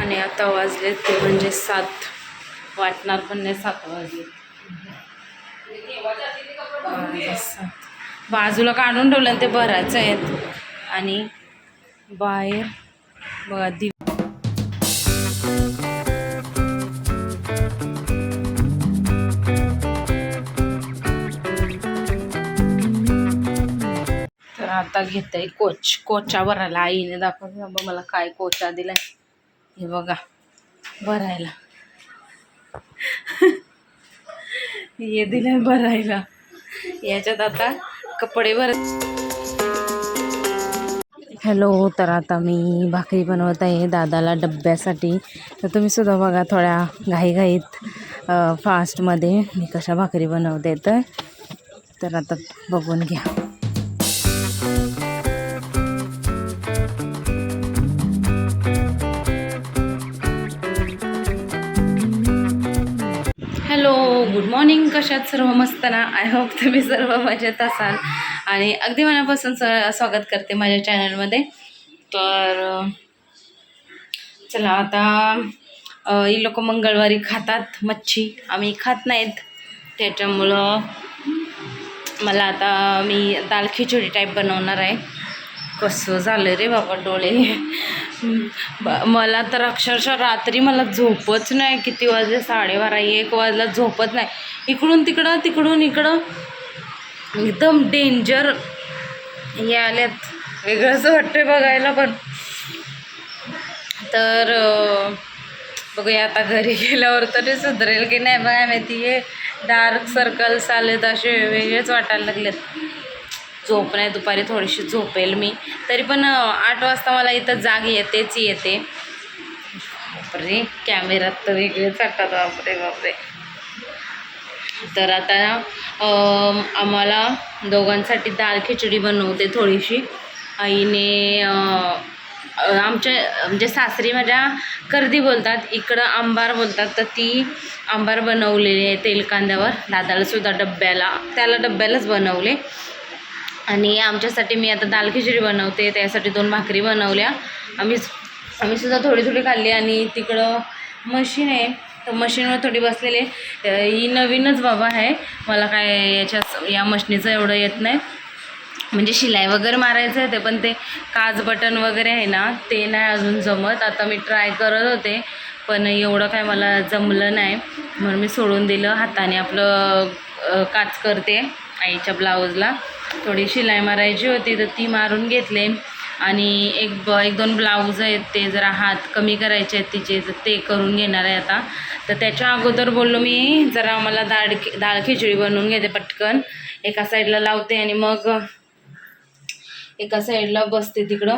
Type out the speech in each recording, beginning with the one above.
आणि आता वाजले ते म्हणजे सात. वाटणार पण नाही सात वाजले. सात. बाजूला काढून ठेवलं आणि ते भरायचं आहेत. आणि बाहेर बघा दिव तर आता घेते कोच. कोचा भरायला आईने दाखवून बाबा मला काय कोचा दिलाय. हे बघा भरायला. हे दिलं भरायला. याच्यात आता कपडे भर हॅलो तर आता मी भाकरी बनवत आहे दादाला डब्यासाठी. तर तुम्ही सुद्धा बघा थोड्या घाईघाईत फास्टमध्ये मी कशा भाकरी बनवते तर. तर आता बघून घ्या. हॅलो गुड मॉर्निंग कशात सर्व मस्त ना आय होप तुम्ही सर्व मजेत असाल. आणि अगदी मनापासून स स्वागत करते माझ्या चॅनलमध्ये तर चला आता ही लोक मंगळवारी खातात मच्छी. आम्ही खात नाहीत. त्याच्यामुळं मला आता मी दाल खिचडी टाईप बनवणार आहे. कसं झालं रे बाबा डोळे? ब- मला तर अक्षरशः रात्री मला झोपच नाही. किती वाजले? साडेबारा एक वाजला. झोपत नाही. इकडून तिकडं तिकडून इकडं. एकदम डेंजर हे आल्यात वेगळंच वाटतंय बघायला पण. तर बघूया आता घरी गेल्यावर तरी सुधरेल की नाही. बघा माहिती हे डार्क सर्कल्स आलेत असे वेगळेच वाटायला लागलेत. झोप नाही दुपारी थोडीशी झोपेल मी. तरी पण आठ वाजता मला इथं जाग येतेच येते. बापरे कॅमेरात तर वेगळेच वाटतात बापरे बापरे. तर आता आम्हाला दोघांसाठी दाल खिचडी बनवते थोडीशी. आईने आमच्या म्हणजे सासरी माझ्या कर्दी बोलतात इकडं आंबार बोलतात. तर ती आंबार बनवलेली आहे तेल कांद्यावर दादालासुद्धा डब्याला त्याला डब्यालाच बनवले. आणि आमच्यासाठी मी आता दाल खिचडी बनवते त्यासाठी दोन भाकरी बनवल्या. आम्ही आम्ही सुद्धा थोडी थोडी खाल्ली आणि तिकडं मशीन आहे. तर मशीनवर थोडी बसलेली आहे. ही नवीनच बाबा आहे. मला काय याच्या या मशीनीचं एवढं येत नाही. म्हणजे शिलाई वगैरे मारायचं आहे ते पण ते काच बटन वगैरे आहे ना ते नाही अजून जमत. आता मी ट्राय करत होते पण एवढं काय मला जमलं नाही. म्हणून मी सोडून दिलं. हाताने आपलं काच करते आईच्या ब्लाऊजला. थोडी शिलाई मारायची होती तर ती मारून घेतले. आणि एक ब एक दोन ब्लाऊज आहेत ते जरा हात कमी करायचे आहेत तिचे तर ते करून घेणार आहे आता. तर त्याच्या अगोदर बोललो मी जरा मला डाळ डाळ खिचडी बनवून घेते पटकन. एका साईडला लावते आणि मग एका साईडला बसते तिकडं.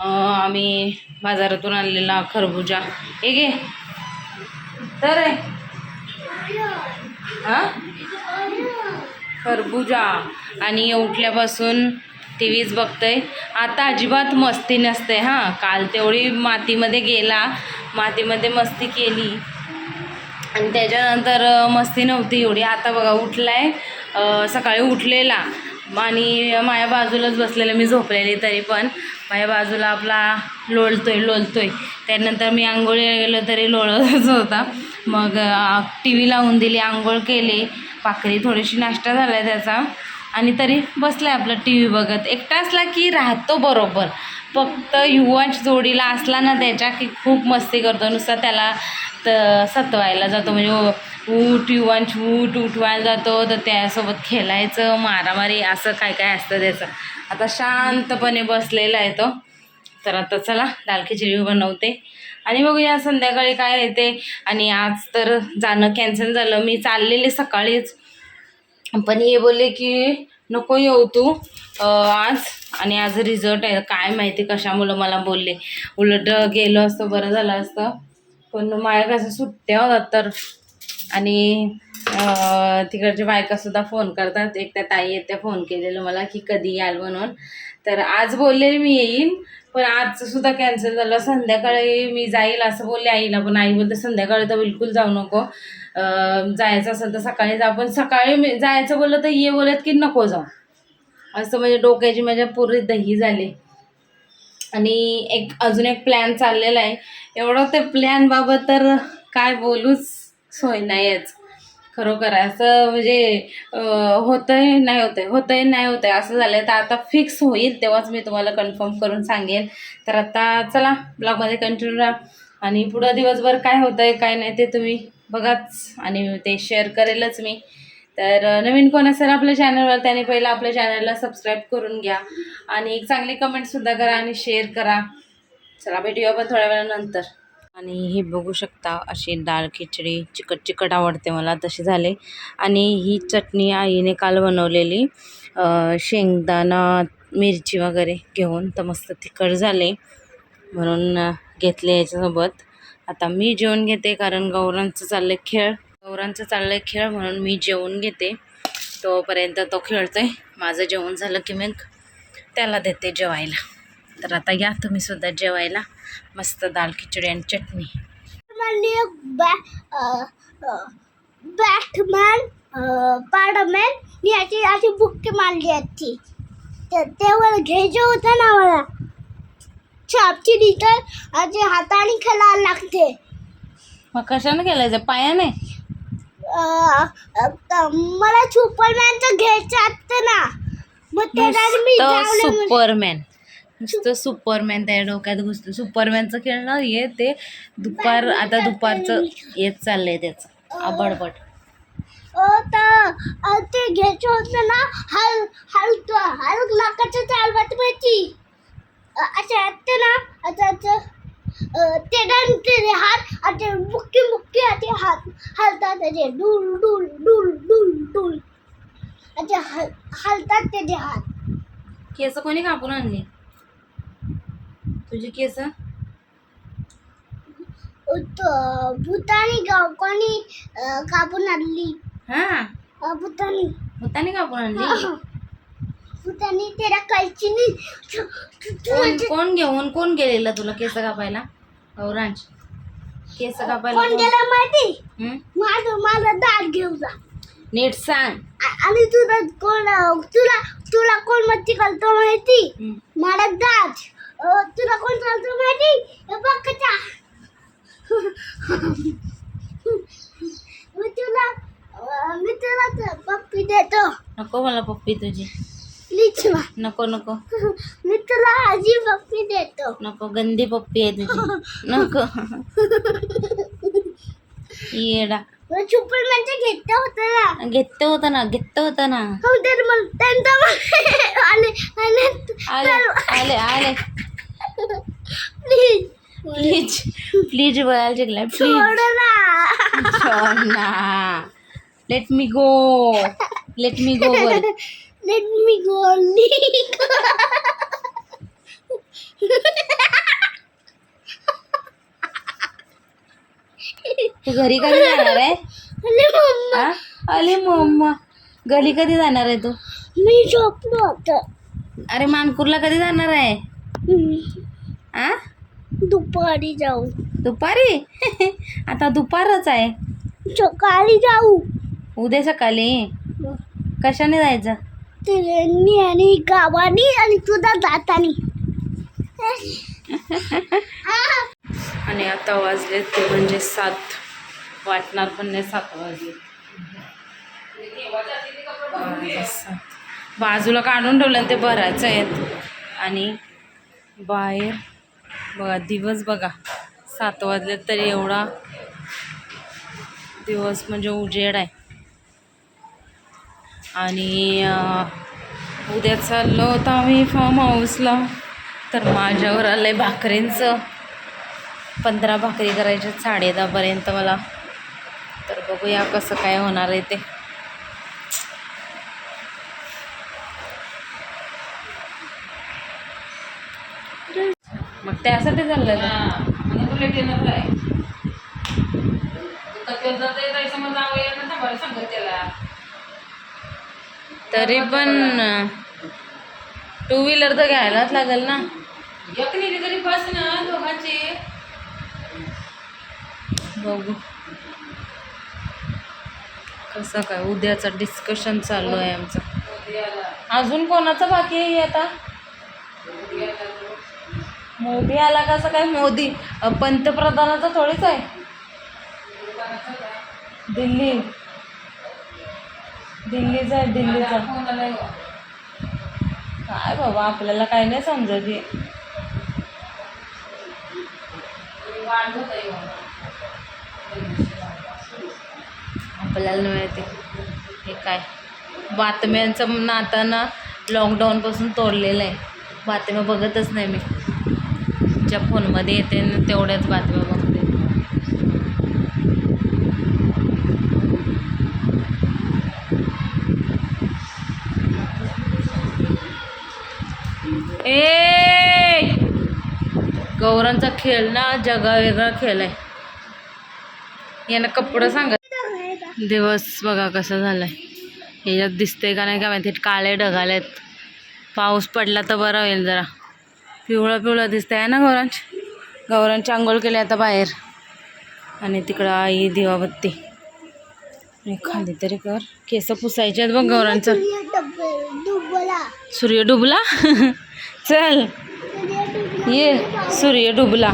आम्ही बाजारातून आणलेला खरबुजा. हे घे. तर आहे. हां? खरबुजा. आणि उठल्यापासून टी व्हीच बघतोय. आता अजिबात मस्ती नसते हां. काल तेवढी मातीमध्ये गेला. मातीमध्ये मस्ती केली. आणि त्याच्यानंतर मस्ती नव्हती एवढी. आता बघा उठलाय. सकाळी उठलेला. आणि माझ्या बाजूलाच बसलेलं. मी झोपलेली तरी पण. माझ्या बाजूला आपला लोळतोय लोळतोय. त्यानंतर मी आंघोळीला गेलो तरी लोळतच होता. मग टी व्ही लावून दिली आंघोळ केली. भाकरी थोडीशी नाश्ता झाला आहे त्याचा. आणि तरी बसलाय आपला टी व्ही बघत. एकटा असला की राहतो बरोबर. फक्त युवांश जोडीला असला ना त्याच्या की खूप मस्ती करतो. नुसता त्याला तर सतवायला जातो. म्हणजे उठ युवांश उठ उठवायला जातो. तर त्यासोबत खेळायचं मारामारी असं काय काय असतं त्याचं. आता शांतपणे बसलेला आहे तो. तर आता चला दाल खिचडी बनवते. आणि बघूया संध्याकाळी काय येते. आणि आज तर जाणं कॅन्सल झालं. मी चाललेले सकाळीच. पण हे बोलले की नको येऊ तू. आज. आणि आज रिझल्ट आहे. काय माहिती कशामुळं मला बोलले. उलट गेलो असतं बरं झालं असतं. पण माझ्या कसं सुट्ट्या होतात तर. आणि तिकडचे तिकडच्या बायकासुद्धा फोन करतात. एक त्या ताई येत्या फोन केलेलं मला की कधी याल म्हणून. तर आज बोललेली मी येईन. पण आजचं सुद्धा कॅन्सल झालं. संध्याकाळी मी जाईल असं बोलले आईला पण आई बोलते संध्याकाळी तर बिलकुल जाऊ नको. जायचं असेल तर सकाळी जा. पण सकाळी मी जायचं बोललं तर ये बोलत की नको जाऊ. असं म्हणजे डोक्याची माझ्या पुरी दही झाली. आणि एक अजून एक प्लॅन चाललेला आहे. एवढं ते प्लॅनबाबत तर काय बोलूच सोय नाहीच खरोखर असं म्हणजे होतंय नाही होतंय होतंय नाही होतंय असं झालंय. तर आता फिक्स होईल तेव्हाच मी तुम्हाला कन्फर्म करून सांगेन तर आता चला ब्लॉगमध्ये कंटिन्यू राहा. आणि पुढं दिवसभर काय होतंय काय नाही ते तुम्ही बघाच. आणि ते शेअर करेलच मी. तर नवीन कोण असेल आपल्या चॅनलवर त्याने पहिलं आपल्या चॅनलला सबस्क्राईब करून घ्या. आणि एक चांगली कमेंटसुद्धा करा आणि शेअर करा. चला भेटूया आपण थोड्या वेळानंतर. आणि हे बघू शकता अशी डाळ खिचडी चिकट चिकट आवडते मला तशी झाले. आणि ही चटणी आईने काल बनवलेली शेंगदाणा मिरची वगैरे घेऊन तर मस्त तिखट झाले. म्हणून घेतले याच्यासोबत. आता मी जेवण घेते कारण गौरांचं चाललंय खेळ. गौरांचं चाललंय खेळ म्हणून मी जेवण घेते. तोपर्यंत तो खेळतो आहे माझं जेवण झालं की मग त्याला देते जेवायला. तर आता या तुम्ही सुद्धा जेवायला. मस्त दाल खिचडी आणि चटणी. बॅटमॅन स्पायडरमॅन मी अशी अशी बुक्की मारली असती तर तेव्हा घ्यायचं होतं ना मला छापची लिटर अशी हाताने खेळायला लागते. मग कशाने केलं पायाने? मला सुपरमॅनचं घ्यायचं असतं ना. मग त्याला मी सुपरमॅन. नुसतं सुपरमॅन त्या डोक्यात घुसतं सुपरमॅनचं खेळणं हे ते दुपार आता दुपारचं येत चाललंय त्याचं. आबडबड. ते घ्यायचं होतं ना हल हल हल नाकाचं चालवत माहिती? अं, असं असतं ना अं, ते डंते हात असे मुक्की मुक्की असे हात हलतात त्याचे डुल डुल डुल डुल डुल. असे हल हलतात त्याचे हात. केस कोणी कापून आणली? तुझी केस? भूतानी गाव कोणी कापून आणली? हा? भूतानी. भूताने कापून आणली? भूतानी त्याला कैचीनी कोण घेऊन कोण गेलेलं तुला केस कापायला? औरांश केस कापायला कोण? गेला माहिती? माझं माझं दाट घेऊन जा. नीट सांग. आणि तुला कोण तुला तुला कोण मस्ती करतो माहिती. मला अं, तुला कोण चालतो माहिती? कसा मी तुला मी तुला पप्पी देतो. नको मला पप्पी तुझी. प्लीज नको नको. मी तुला आजी पप्पी देतो. नको गंदी पप्पी आहे तुझी. नको. येडा. सुपरमॅनचं घेतलं होतं ना. घेतलं होतं ना घेतलं होतं ना. हो तर मग त्यांचा आले आले आले आले. प्लीज प्लीज प्लीज बोलायला शिकलाय प्लीज ना let me go let me go बोल लेट मी गो तू घरी कधी जाणार आहे? हा? अरे मम्मा. घरी कधी जाणार आहे तू? मी झोपलो होतं अरे मानपूरला कधी जाणार आहे? आ? दुपारी जाऊ. दुपारी? आता दुपारच आहे. सकाळी जाऊ. उद्या सकाळी? कशाने जायचं? ट्रेननी आणि गावानी आणि तुझा जातानी आणि आता वाजले ते म्हणजे सात. वाटणार पण नाही सात वाजले. बाजूला काढून ठेवलं ते भरायचं आहेत. आणि बाहेर बघा दिवस बघा. सात वाजले तरी एवढा दिवस म्हणजे उजेड आहे. आणि उद्या चाललो होतो आम्ही फार्म हाऊसला तर माझ्यावर आलं आहे भाकरींचं. पंधरा भाकरी करायच्या साडे दहापर्यंत मला. तर बघूया कसं काय होणार आहे ते मग त्यासाठी चाललं तरी पण टू व्हीलर तर घ्यायलाच लागेल ना. तरी बस ना दोघांची. बघू. कसं काय उद्याचं डिस्कशन चालू आहे आमचं. अजून कोणाचं बाकी आहे आता? मोदी आला कसं काय? मोदी. पंतप्रधानाचा थोडीच आहे. दिल्ली. दिल्लीचा आहे दिल्लीचा. काय बाबा आपल्याला काय नाही समजत हे. आपल्याला मिळते हे काय? बातम्यांचं नातं ना लॉकडाऊनपासून तोडलेलं आहे. बातम्या बघतच नाही मी. ज्या फोनमध्ये येते ना तेवढ्याच बातम्या बघते. ए! गौरांचा खेळ ना जगा वेगळा खेळ आहे. यानं कपडं सांगत दिवस बघा कसा झालाय. ह्याच्यात दिसतंय का नाही का माहिती. काळे ढगालेत पाऊस पडला तर बरं होईल जरा. पिवळं पिवळं आहे ना गौरांची? गौरांची आंघोळ केली आता बाहेर. आणि तिकडं आई दिवाबत्ती. खाली तरी कर. केस पुसायचे आहेत बघ गौरांचं. डुबला सूर्य डुबला? चल. ये सूर्य डुबला.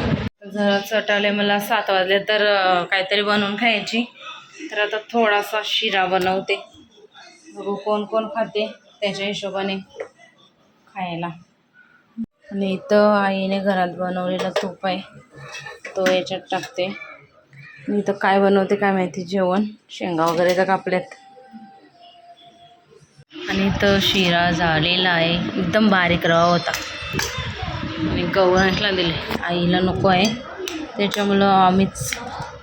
जरा चटाले मला सात वाजले तर काहीतरी बनवून खायची. तर आता थोडासा शिरा बनवते. बघू कोण कोण खाते त्याच्या हिशोबाने खायला. आणि इथं आईने घरात बनवलेला तूप आहे. तो याच्यात टाकते. मी इथं काय बनवते काय माहिती? जेवण शेंगा वगैरे तर कापल्यात. आणि इथं शिरा झालेला आहे. एकदम बारीक रवा होता. आणि गौरांशला दिले आईला नको आहे. त्याच्यामुळं आम्हीच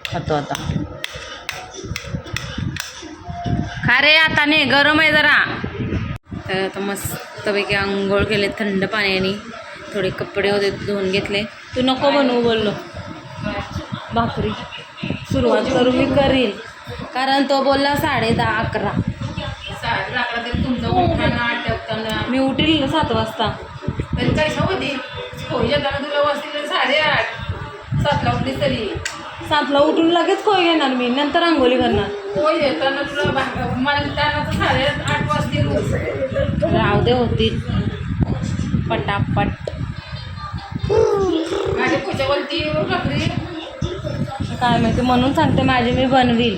खातो आता. खा रे आता नाही गरम आहे जरा. तर आता मस्तपैकी आंघोळ केले थंड पाण्याने. थोडे कपडे होते धुवून घेतले. तू नको बनवू बोललो. भाकरी सुरुवात करू मी करील कारण तो बोलला साडे दहा अकरा. साडे मी उठील सात वाजता. सातला उठली तरी. सातला उठून लगेच खोय घेणार मी नंतर आंघोळी करणार तुला मला साडेआठ वाजतील. राहू दे होतील. पटापट. काय माहिती म्हणून सांगते माझी मी बनवील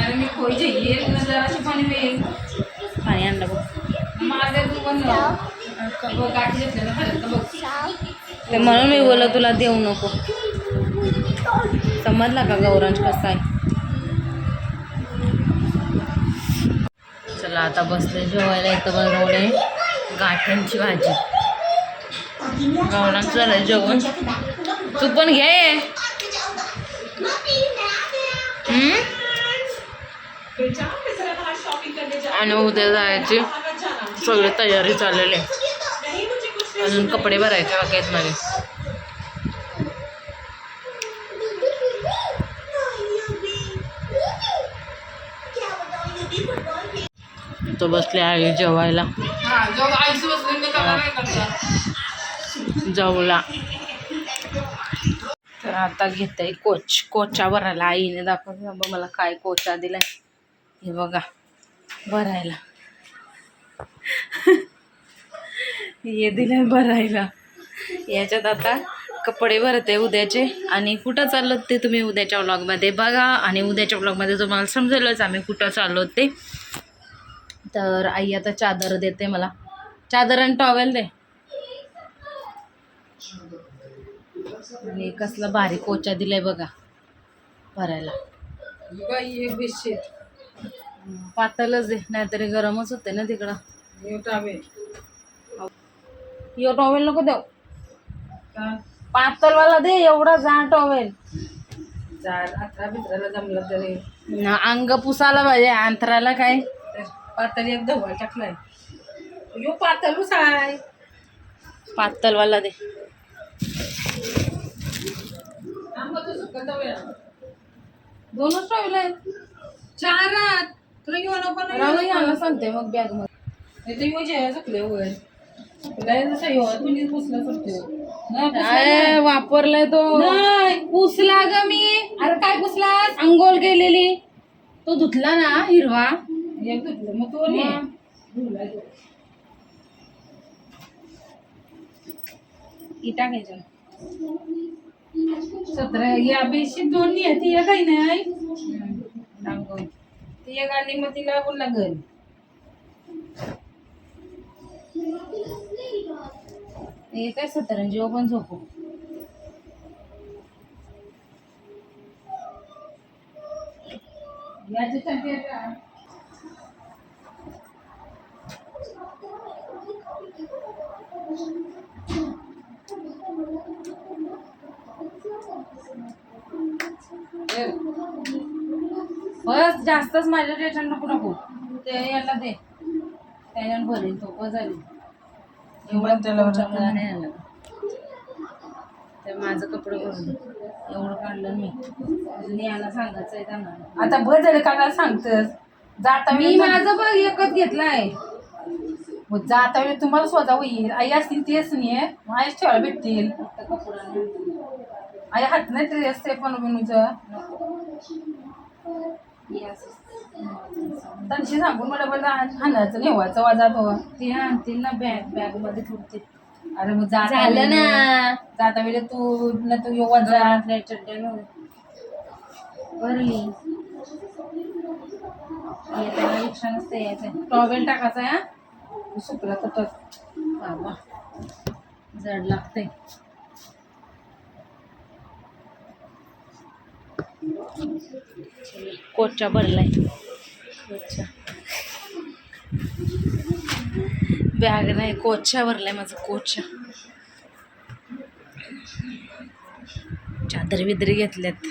आणि मी खोयचे येईल ना जराशी पाणी आणलं बघ. माझ्या तू गाठी ना बघ. म्हणून मी बोललो तुला देऊ नको. समजला का गौरांश कसा आहे? चला आता बसले जेवायला. इथं बनवले गाठ्यांची भाजी. गौरांच झालं जेवण. तू पण घे. हम्म? आणि उद्या जायची. सगळी तयारी चाललेली आहे. अजून कपडे भरायचे बाकी आहेत माझे तो बसले आहे जेवायला. जवला जाऊला. तर आता घेते कोच. कोचा भरायला आईने दाखवून बाबा मला काय कोचा दिलाय? हे बघा भरायला. हे दिलंय भरायला. याच्यात आता कपडे भरते उद्याचे. आणि कुठं चाललो ते तुम्ही उद्याच्या व्लॉगमध्ये बघा. आणि उद्याच्या व्लॉगमध्ये तुम्हाला समजेलच आम्ही कुठं चाललो ते. तर आई आता चादर देते मला. चादर आणि टॉवेल दे. आणि कसला भारी कोचा दिलाय बघा. भरायला. बाई एक बेडशीट पातळच दे नाहीतरी गरमच होते ना तिकडं. हे टावे. यो टॉवेल नको देऊ. पातळवाला दे एवढा जा टॉवेल. जमलं तरी. अंग पुसायला पाहिजे अंतराला काय? पातळी एक धवळ टाकलाय. यो पातळूच आहे पातळवाला दे. दोनच आहेत. चार आत तुला घ्यायला सांगते मग बॅगमध्ये. येऊ पुसलं पुसलं वापरलाय तो. पुसला ग मी. अरे काय पुसलास? अंघोळ केलेली. तो धुतला ना हिरवा. एक धुतलं मग तो नाही मग. धुवला तो. ही टाकायचं सतरा या बेशी दोन्ही आहे ती एक आहे ना आई? टाक ती एक आली मग तिला बोलला घर सतरंजी पण झोपू. याची बस जास्तच माझ्या टेन्शन नको नको. ते याला दे. त्याच्यानं भरेल तो बस झाली एवढं त्याला माझं कपडे भरून एवढं काढलं मी. अजून याला सांगायचं आहे त्यांना. आता भर झाले काढायला सांगतस. जाता मी माझं बघ एकच घेतलाय. मग जाता वेळी तुम्हाला स्वतः होईल. आई असतील तेच नाही मग आईच ठेवायला भेटतील. फक्त कपडा. आई हात नाही तरी असते पण बिनूचं. त्यांची सांगून मला बरं हाणायचं नेवायचं वाजा तो. ते आणतील ना बॅग बॅगमध्ये ठेवते अरे मग जाता झालं ना. जाता वेळी तू न तू यो वाजा चड्ड्या. भरली येताना रिक्षा नसते यायचं टॉवेल टाकायचा हा. सुकला तर बाबा जड लागते कोचा भरलाय. कोचा बॅग नाही कोचा भरलाय माझं कोचा चादरी बिदरी घेतल्यात.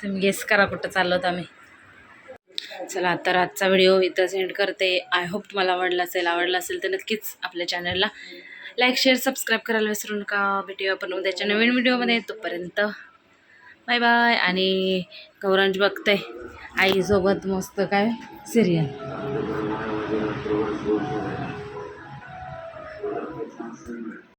तुम्ही गेस करा कुठं चाललो होतो आम्ही. चला तर आजचा व्हिडिओ इथं सेंड करते. आय होप तुम्हाला आवडला असेल आवडला असेल तर नक्कीच आपल्या चॅनलला लाईक शेअर सबस्क्राईब करायला विसरू नका. भेटूया आपण उद्याच्या नवीन व्हिडिओमध्ये तोपर्यंत बाय बाय. आणि गौरांज बघते आईसोबत मस्त काय सिरियल